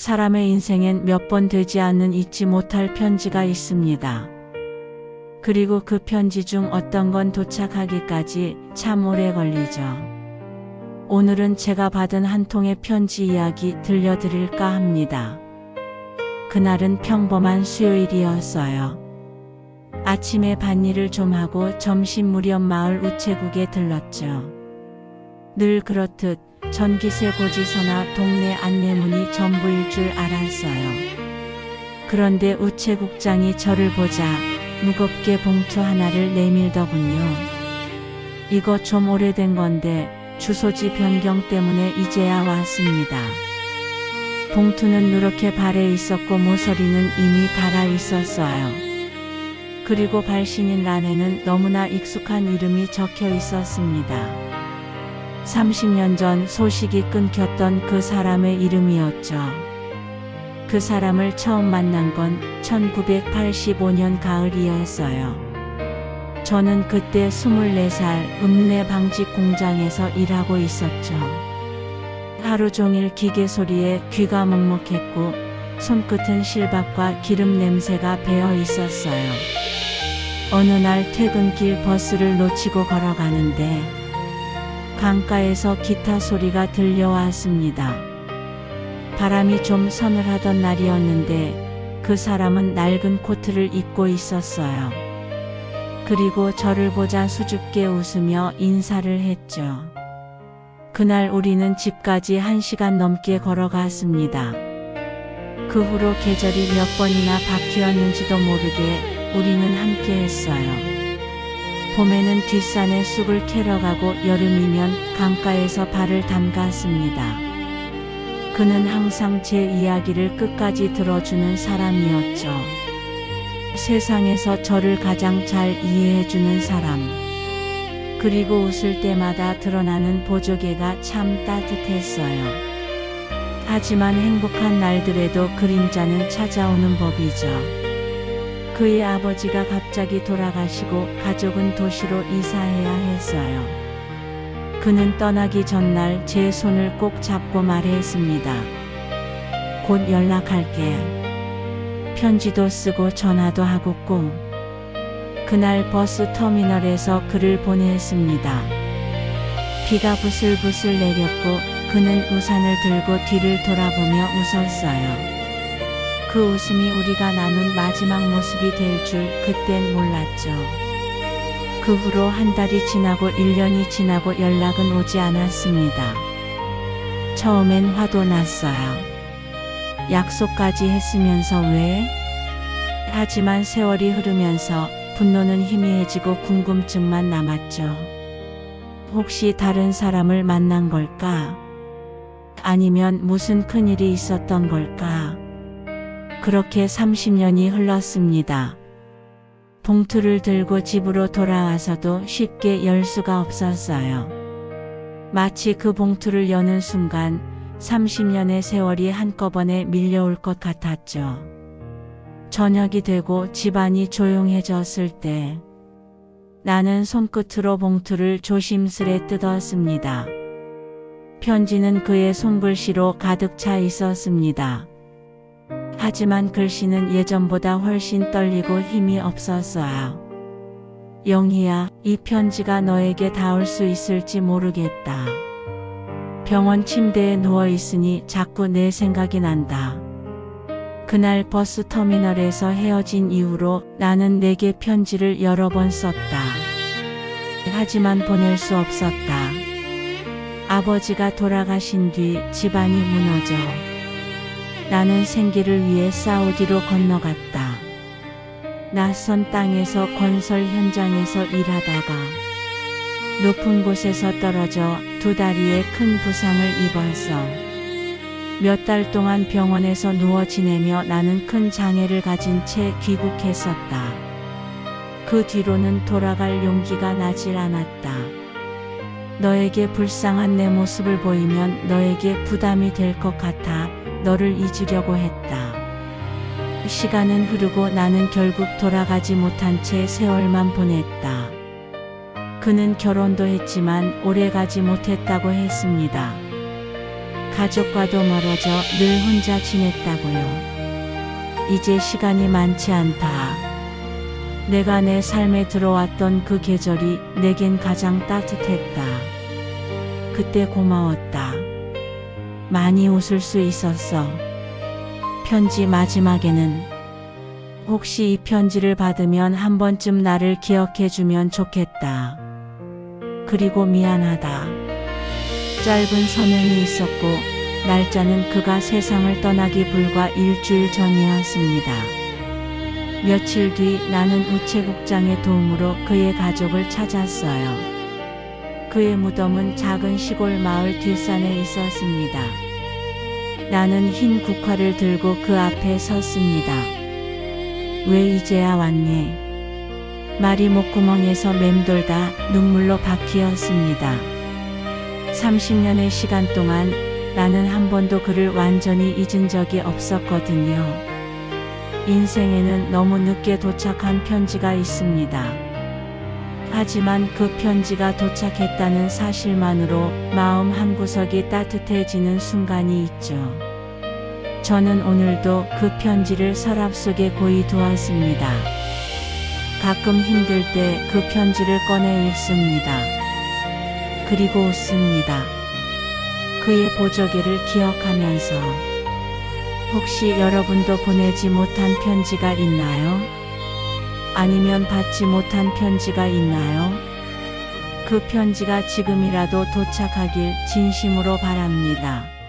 사람의 인생엔 몇 번 되지 않는 잊지 못할 편지가 있습니다. 그리고 그 편지 중 어떤 건 도착하기까지 참 오래 걸리죠. 오늘은 제가 받은 한 통의 편지 이야기 들려드릴까 합니다. 그날은 평범한 수요일이었어요. 아침에 밭일을 좀 하고 점심 무렵 마을 우체국에 들렀죠. 늘 그렇듯 전기세 고지서나 동네 안내문이 전부일 줄 알았어요. 그런데 우체국장이 저를 보자 무겁게 봉투 하나를 내밀더군요. 이거 좀 오래된 건데 주소지 변경 때문에 이제야 왔습니다. 봉투는 누렇게 발에 있었고 모서리는 이미 달아 있었어요. 그리고 발신인 란에는 너무나 익숙한 이름이 적혀 있었습니다. 30년 전 소식이 끊겼던 그 사람의 이름이었죠. 그 사람을 처음 만난 건 1985년 가을이었어요. 저는 그때 24살 읍내 방직 공장에서 일하고 있었죠. 하루 종일 기계 소리에 귀가 먹먹했고 손끝은 실밥과 기름 냄새가 배어 있었어요. 어느 날 퇴근길 버스를 놓치고 걸어가는데 강가에서 기타 소리가 들려왔습니다. 바람이 좀 서늘하던 날이었는데 그 사람은 낡은 코트를 입고 있었어요. 그리고 저를 보자 수줍게 웃으며 인사를 했죠. 그날 우리는 집까지 한 시간 넘게 걸어갔습니다. 그 후로 계절이 몇 번이나 바뀌었는지도 모르게 우리는 함께 했어요. 봄에는 뒷산에 쑥을 캐러 가고 여름이면 강가에서 발을 담갔습니다. 그는 항상 제 이야기를 끝까지 들어주는 사람이었죠. 세상에서 저를 가장 잘 이해해주는 사람. 그리고 웃을 때마다 드러나는 보조개가 참 따뜻했어요. 하지만 행복한 날들에도 그림자는 찾아오는 법이죠. 그의 아버지가 갑자기 돌아가시고 가족은 도시로 이사해야 했어요. 그는 떠나기 전날 제 손을 꼭 잡고 말했습니다. 곧 연락할게. 편지도 쓰고 전화도 하고 꼭. 그날 버스 터미널에서 그를 보냈습니다. 비가 부슬부슬 내렸고 그는 우산을 들고 뒤를 돌아보며 웃었어요. 그 웃음이 우리가 나눈 마지막 모습이 될 줄 그땐 몰랐죠. 그 후로 한 달이 지나고 1년이 지나고 연락은 오지 않았습니다. 처음엔 화도 났어요. 약속까지 했으면서 왜? 하지만 세월이 흐르면서 분노는 희미해지고 궁금증만 남았죠. 혹시 다른 사람을 만난 걸까? 아니면 무슨 큰일이 있었던 걸까? 그렇게 30년이 흘렀습니다. 봉투를 들고 집으로 돌아와서도 쉽게 열 수가 없었어요. 마치 그 봉투를 여는 순간 30년의 세월이 한꺼번에 밀려올 것 같았죠. 저녁이 되고 집안이 조용해졌을 때 나는 손끝으로 봉투를 조심스레 뜯었습니다. 편지는 그의 손글씨로 가득 차 있었습니다. 하지만 글씨는 예전보다 훨씬 떨리고 힘이 없었어요. 영희야, 이 편지가 너에게 닿을 수 있을지 모르겠다. 병원 침대에 누워 있으니 자꾸 내 생각이 난다. 그날 버스 터미널에서 헤어진 이후로 나는 내게 편지를 여러 번 썼다. 하지만 보낼 수 없었다. 아버지가 돌아가신 뒤 집안이 무너져 나는 생계를 위해 사우디로 건너갔다. 낯선 땅에서 건설 현장에서 일하다가 높은 곳에서 떨어져 두 다리에 큰 부상을 입어서 몇 달 동안 병원에서 누워 지내며 나는 큰 장애를 가진 채 귀국했었다. 그 뒤로는 돌아갈 용기가 나질 않았다. 너에게 불쌍한 내 모습을 보이면 너에게 부담이 될 것 같아 너를 잊으려고 했다. 시간은 흐르고 나는 결국 돌아가지 못한 채 세월만 보냈다. 그는 결혼도 했지만 오래 가지 못했다고 했습니다. 가족과도 멀어져 늘 혼자 지냈다고요. 이제 시간이 많지 않다. 내가 내 삶에 들어왔던 그 계절이 내겐 가장 따뜻했다. 그때 고마웠다. 많이 웃을 수 있었어. 편지 마지막에는 혹시 이 편지를 받으면 한 번쯤 나를 기억해 주면 좋겠다. 그리고 미안하다. 짧은 서명이 있었고 날짜는 그가 세상을 떠나기 불과 일주일 전이었습니다. 며칠 뒤 나는 우체국장의 도움으로 그의 가족을 찾았어요. 그의 무덤은 작은 시골 마을 뒷산에 있었습니다. 나는 흰 국화를 들고 그 앞에 섰습니다. 왜 이제야 왔니? 말이 목구멍에서 맴돌다 눈물로 바뀌었습니다. 30년의 시간 동안 나는 한 번도 그를 완전히 잊은 적이 없었거든요. 인생에는 너무 늦게 도착한 편지가 있습니다. 하지만 그 편지가 도착했다는 사실만으로 마음 한구석이 따뜻해지는 순간이 있죠. 저는 오늘도 그 편지를 서랍 속에 고이 두었습니다. 가끔 힘들 때 그 편지를 꺼내 읽습니다. 그리고 웃습니다. 그의 보조개를 기억하면서 혹시 여러분도 보내지 못한 편지가 있나요? 아니면 받지 못한 편지가 있나요? 그 편지가 지금이라도 도착하길 진심으로 바랍니다.